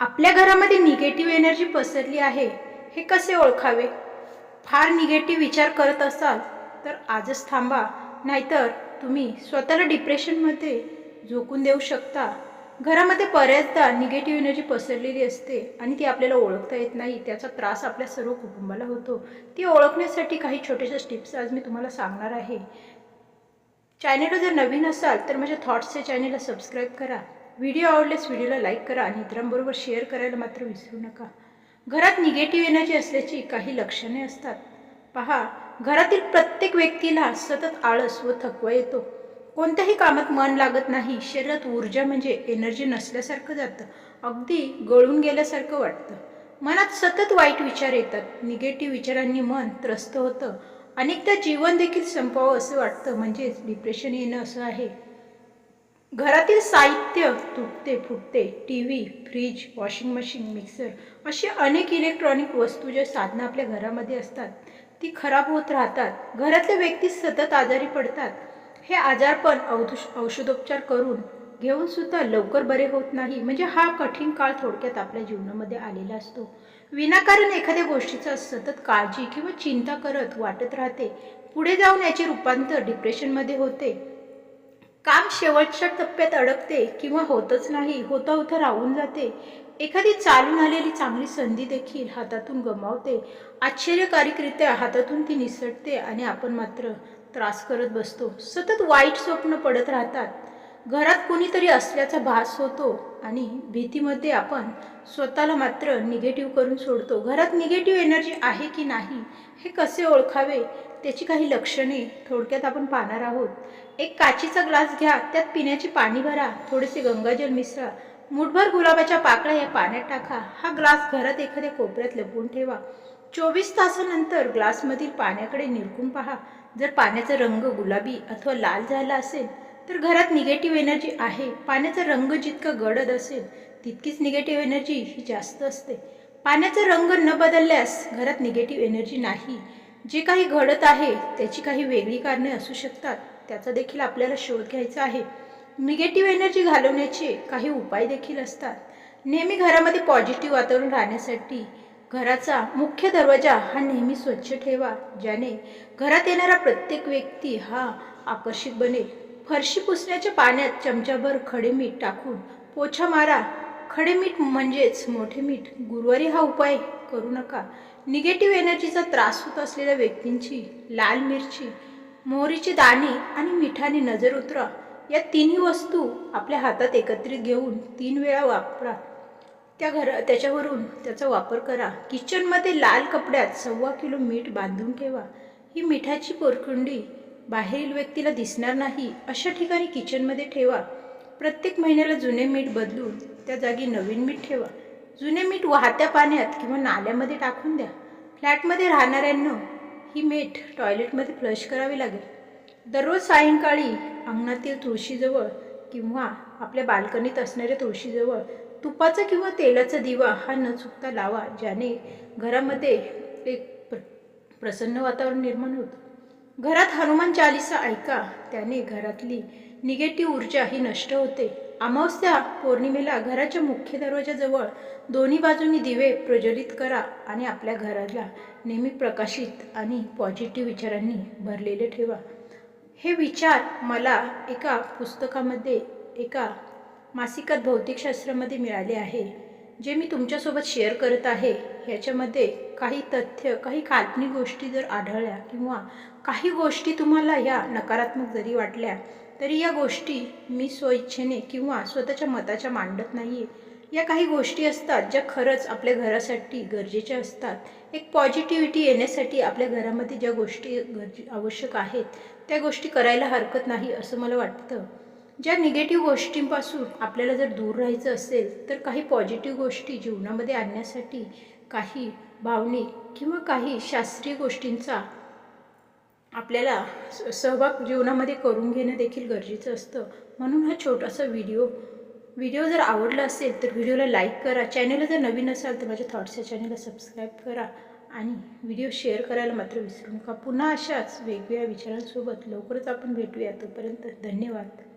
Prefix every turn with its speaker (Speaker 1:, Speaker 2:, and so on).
Speaker 1: आपल्या घरामध्ये negative energy पसरली आहे हे कसे ओळखावे? फार निगेटिव्ह विचार करत असाल तर आजच थांबा नाहीतर तुम्ही स्वतःला डिप्रेशनमध्ये झोकून देऊ शकता. घरामध्ये बऱ्याचदा निगेटिव्ह एनर्जी पसरलेली असते आणि ती आपल्याला ओळखता येत नाही त्याचा त्रास आपल्या सर्व कुटुंबाला होतो. ती ओळखण्यासाठी काही छोट्याशा टिप्स आज मी तुम्हाला सांगणार आहे. चॅनेलवर जर नवीन असाल तर माझ्या थॉट्सच्या चॅनेलला सबस्क्राईब करा. व्हिडिओ आवडल्यास व्हिडिओला लाईक करा आणि इतरांबरोबर शेअर करायला मात्र विसरू नका. घरात निगेटिव्ह एनर्जी असल्याची काही लक्षणे असतात. पहा घरातील प्रत्येक व्यक्तीला सतत आळस व थकवा येतो. कोणत्याही कामात मन लागत नाही शरीरात ऊर्जा म्हणजे एनर्जी नसल्यासारखं जातं. अगदी गळून गेल्यासारखं वाटतं. मनात सतत वाईट विचार येतात. निगेटिव्ह विचारांनी मन त्रस्त होतं. अनेकदा जीवन देखील संपावं असं वाटतं. म्हणजेच डिप्रेशन येणं असं आहे. घरातील साहित्य तुटते फुटते T V fridge washing machine mixer अशी अनेक इलेक्ट्रॉनिक वस्तू जे साधनं आपल्या घरामध्ये असतात ती खराब होत राहतात. घरातले व्यक्ती सतत आजारी पडतात. हे आजारपण औष औषधोपचार करून घेऊन सुद्धा लवकर बरे होत नाही. म्हणजे हा कठीण काळ थोडक्यात आपल्या जीवनामध्ये आलेला असतो. विनाकारण एखाद्या गोष्टीचा सतत काळजी किंवा चिंता करत वाटत राहते. पुढे जाऊन याचे रूपांतर डिप्रेशनमध्ये होते. काम शेवटच्या टप्प्यात अडकते किंवा होतच नाही होता होता राहून जाते. एखादी चालून आलेली चांगली संधी देखील हातातून गमावते. आश्चर्यकारिकरित्या हातातून ती निसटते आणि आपण मात्र त्रास करत बसतो. सतत वाईट स्वप्न पडत राहतात. घरात कोणीतरी असल्याचा भास होतो आणि भीतीमध्ये आपण स्वतःला मात्र निगेटिव्ह करून सोडतो. घरात निगेटिव्ह एनर्जी आहे की नाही हे कसे ओळखावे? त्याची काही लक्षणे थोडक्यात आपण पाहणार आहोत. एक काचीचा ग्लास घ्या त्यात पिण्याचे पाणी भरा थोडेसे गंगाजल मिसळा मुठभर गुलाबाच्या पाकळ्या या पाण्यात टाका. हा ग्लास घरात एखाद्या कोपऱ्यात लपवून ठेवा. चोवीस तासानंतर ग्लासमधील पाण्याकडे निरकून पहा. जर पाण्याचा रंग गुलाबी अथवा लाल झाला असेल तर घरात निगेटिव्ह एनर्जी आहे. पाण्याचा रंग जितका गडद असेल तितकीच निगेटिव्ह एनर्जी ही जास्त असते. पाण्याचा रंग न बदलल्यास घरात निगेटिव्ह एनर्जी नाही. जे काही घडत आहे त्याची काही वेगळी कारणे असू शकतात. त्याचा देखील आपल्याला शोध घ्यायचा आहे. निगेटिव्ह एनर्जी घालवण्याचे काही उपाय देखील असतात. नेहमी घरामध्ये पॉझिटिव्ह वातावरण राहण्यासाठी घराचा मुख्य दरवाजा हा नेहमी स्वच्छ ठेवा ज्याने घरात येणारा प्रत्येक व्यक्ती हा आकर्षित बनेल. फरशी पुसण्याच्या पाण्यात चमचाभर खडे मीठ टाकून पोछा मारा. खडे मीठ म्हणजेच मोठे मीठ. गुरुवारी हा उपाय करू नका. निगेटिव्ह एनर्जीचा त्रास होत असलेल्या व्यक्तींची लाल मिरची मोहरीची दाणे आणि मिठाने नजर उतरा. या तिन्ही वस्तू आपल्या हातात एकत्रित घेऊन तीन वेळा वापरा. त्या घर त्याच्यावरून त्याचा वापर करा. किचनमध्ये लाल कपड्यात सव्वा किलो मीठ बांधून ठेवा. ही मिठाची पोरकुंडी बाहेरील व्यक्तीला दिसणार नाही अशा ठिकाणी किचनमध्ये ठेवा. प्रत्येक महिन्याला जुने मीठ बदलून त्या जागी नवीन मीठ ठेवा. जुने मीठ वाहत्या पाण्यात किंवा नाल्यामध्ये टाकून द्या. फ्लॅटमध्ये राहणाऱ्यांना ही मीठ टॉयलेटमध्ये फ्लश करावी लागेल. दररोज सायंकाळी अंगणातील तुळशीजवळ किंवा आपल्या बाल्कनीत असणाऱ्या तुळशीजवळ तुपाचा किंवा तेलाचा दिवा हा न चुकता लावा ज्याने घरामध्ये एक प्र प्रसन्न वातावरण निर्माण होतं. घरात हनुमान चालिसा ऐका त्याने घरातली निगेटिव्ह ऊर्जा ही नष्ट होते. अमावस्या पौर्णिमेला घराच्या मुख्य दरवाजाजवळ दोन्ही बाजूंनी दिवे प्रज्वलित करा आणि आपल्या घराला नेहमी प्रकाशित आणि पॉझिटिव्ह विचारांनी भरलेले ठेवा. हे विचार मला एका पुस्तकामध्ये एका मासिकात भौतिकशास्त्रामध्ये मिळाले आहे जे मी तुमच्यासोबत शेअर करत आहे. ह्याच्यामध्ये काही तथ्य काही काल्पनिक गोष्टी जर आढळल्या किंवा काही गोष्टी तुम्हाला या नकारात्मक जरी वाटल्या तरी या गोष्टी मी स्वइच्छेने किंवा स्वतःच्या मताच्या मांडत नाही आहे या काही गोष्टी असतात ज्या खरंच आपल्या घरासाठी गरजेच्या असतात. एक पॉझिटिव्हिटी येण्यासाठी आपल्या घरामध्ये ज्या गोष्टी गरजे आवश्यक आहेत त्या गोष्टी करायला हरकत नाही असं मला वाटतं. ज्या निगेटिव्ह गोष्टींपासून आपल्याला जर दूर राहायचं असेल तर काही पॉझिटिव्ह गोष्टी जीवनामध्ये आणण्यासाठी काही भावनिक किंवा काही शास्त्रीय गोष्टींचा आपल्याला स- सहभाग जीवनामध्ये करून घेणं देखील गरजेचं असतं. म्हणून हा छोटासा व्हिडिओ व्हिडिओ जर आवडला असेल तर व्हिडिओला लाईक करा. चॅनलला जर नवीन असाल तर माझ्या थॉट्सच्या चॅनलला सबस्क्राईब करा आणि व्हिडिओ शेअर करायला मात्र विसरू नका. पुन्हा अशाच वेगवेगळ्या विचारांसोबत लवकरच आपण भेटूया. तोपर्यंत धन्यवाद.